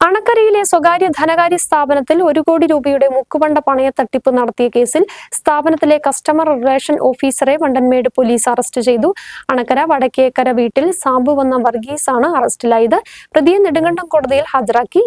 അണക്കരയിലെ സ്വകാര്യ ധനകാര്യ സ്ഥാപനത്തിൽ ഒരു കോടി രൂപയുടെ മുക്കുപണ്ട പണയ തട്ടിപ്പ് നടത്തിയ കേസിൽ സ്ഥാപനത്തിലെ കസ്റ്റമർ റിലേഷൻ ഓഫീസറെ വണ്ടൻമേട് പോലീസ് അറസ്റ്റ് ചെയ്തു. അണക്കര വടക്കേക്കര വീട്ടിൽ സാമ്പു വന്ന വർഗീസ് ആണ് അറസ്റ്റിലായത്. പ്രതിയെ നെടുങ്കണ്ടം കോടതിയിൽ ഹാജരാക്കി.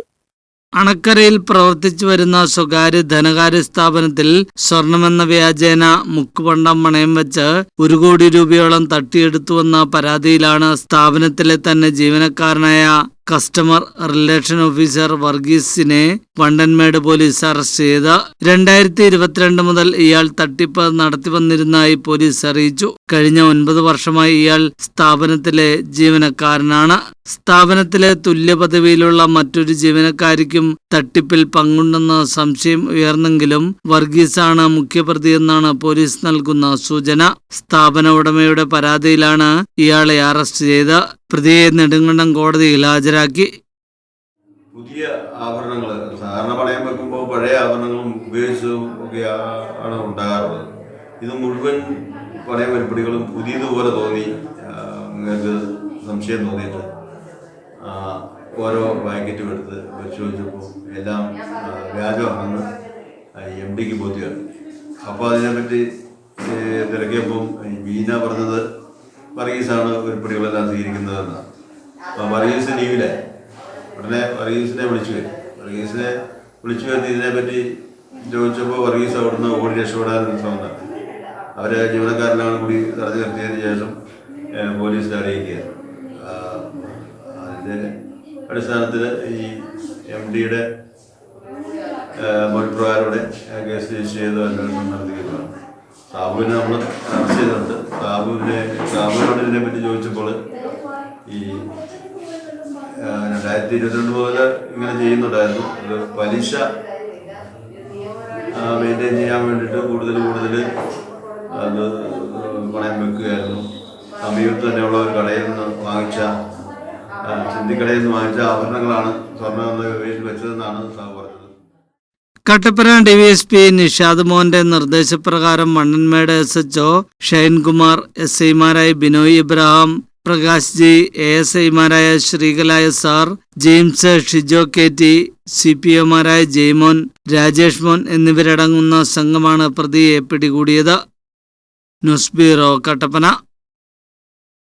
അണക്കരയിൽ പ്രവർത്തിച്ചു വരുന്ന സ്വകാര്യ ധനകാര്യ സ്ഥാപനത്തിൽ സ്വർണമെന്ന വ്യാജേന മുക്കുപണ്ടം പണയം വെച്ച് ഒരു കോടി രൂപയോളം തട്ടിയെടുത്തുവെന്ന പരാതിയിലാണ് സ്ഥാപനത്തിലെ തന്നെ ജീവനക്കാരനായ കസ്റ്റമർ റിലേഷൻ ഓഫീസർ വർഗീസിനെ വണ്ടൻമേട് പോലീസ് അറസ്റ്റ് ചെയ്ത് രണ്ടായിരത്തി ഇരുപത്തിരണ്ട് മുതൽ ഇയാൾ തട്ടിപ്പ് നടത്തി വന്നിരുന്നതായി പോലീസ് അറിയിച്ചു. കഴിഞ്ഞ ഒൻപത് വർഷമായി ഇയാൾ സ്ഥാപനത്തിലെ ജീവനക്കാരനാണ്. സ്ഥാപനത്തിലെ തുല്യ പദവിയിലുള്ള മറ്റൊരു ജീവനക്കാരിക്കും തട്ടിപ്പിൽ പങ്കുണ്ടെന്ന സംശയം ഉയർന്നെങ്കിലും വർഗീസാണ് മുഖ്യപ്രതിയെന്നാണ് പോലീസ് നൽകുന്ന സൂചന. സ്ഥാപന ഉടമയുടെ പരാതിയിലാണ് ഇയാളെ അറസ്റ്റ് ചെയ്ത്. പ്രതിയെ നെടുങ്കണ്ടം കോടതിയിൽ ഹാജരാക്കി പുതിയ ആഭരണങ്ങൾ സാധാരണ പണയം വെക്കുമ്പോൾ പഴയ ആഭരണങ്ങളും ഉപയോഗിച്ചും ഒക്കെ ആണ് ഉണ്ടാകാറുള്ളത്. ഇത് മുഴുവൻ പഴയ പരിപാടികളും പുതിയതുപോലെ തോന്നി. നിങ്ങൾക്ക് സംശയം തോന്നിയിട്ട് ഓരോ പാക്കറ്റും എടുത്ത് പരിശോധിച്ചപ്പോൾ എല്ലാം വ്യാജമാണെന്ന് എം ഡിക്ക് ബോധ്യമാണ് അപ്പോൾ അതിനെപ്പറ്റി തിരക്കിയപ്പം ബീന പറഞ്ഞത് വർഗീസാണ് ഉരുപ്പടികളെല്ലാം സ്വീകരിക്കുന്നതെന്നാണ് അപ്പോൾ വർഗീസ് ലീവിലെ. ഉടനെ വർഗീസിനെ വിളിച്ചു വരും. വർഗീസിനെ വിളിച്ചു വരുന്ന ഇതിനെപ്പറ്റി ചോദിച്ചപ്പോൾ വർഗീസ് അവിടുന്ന് ഓടി രക്ഷപ്പെടാൻ ശ്രമം അവരെ ജീവനക്കാരനാണ് കൂടി തടഞ്ഞു നിർത്തിയതിന് ശേഷം പോലീസിനെ അറിയിക്കുക അതിന്റെ അടിസ്ഥാനത്തിൽ ഈ എം ഡിയുടെ മൊഴി പ്രകാരം കേസ് രജിസ്റ്റർ ചെയ്ത് അന്വേഷണം നടത്തിയിരിക്കുകയാണ് സാബുവിനെ നമ്മൾ ചർച്ച ചെയ്തിട്ടുണ്ട്. സാബുവിനെ സാബുവിനോട് ഇതിനെപ്പറ്റി ചോദിച്ചപ്പോൾ ഈ രണ്ടായിരത്തി ഇരുപത്തിരണ്ട് മുതൽ ഇങ്ങനെ ചെയ്യുന്നുണ്ടായിരുന്നു. അത് പലിശ മെയിന്റെയിൻ ചെയ്യാൻ വേണ്ടിയിട്ട് കൂടുതൽ കൂടുതൽ അത് പണയം വെക്കുകയായിരുന്നു. സമീപത്ത് തന്നെയുള്ള ഒരു കടയിൽ നിന്ന് വാങ്ങിച്ച ചിന്തിക്കടയിൽ നിന്ന് വാങ്ങിച്ച ആഭരണങ്ങളാണ് സ്വർണം വെച്ചതെന്നാണ് സാബു പറഞ്ഞത്. കട്ടപ്പന ഡിവൈഎസ്പി നിഷാദ് മോഹന്റെ നിർദ്ദേശപ്രകാരം Mannanmedu S H O Shinekumar S ഐമാരായ Binoy Ibrahim Prakash G A S ഐമാരായ ശ്രീകലായ sir James Shijo K T C P ഒമാരായ Jaimon Rajeshmon എന്നിവരടങ്ങുന്ന സംഘമാണ് പ്രതിയെ പിടികൂടിയത്. News bureau Kattappana.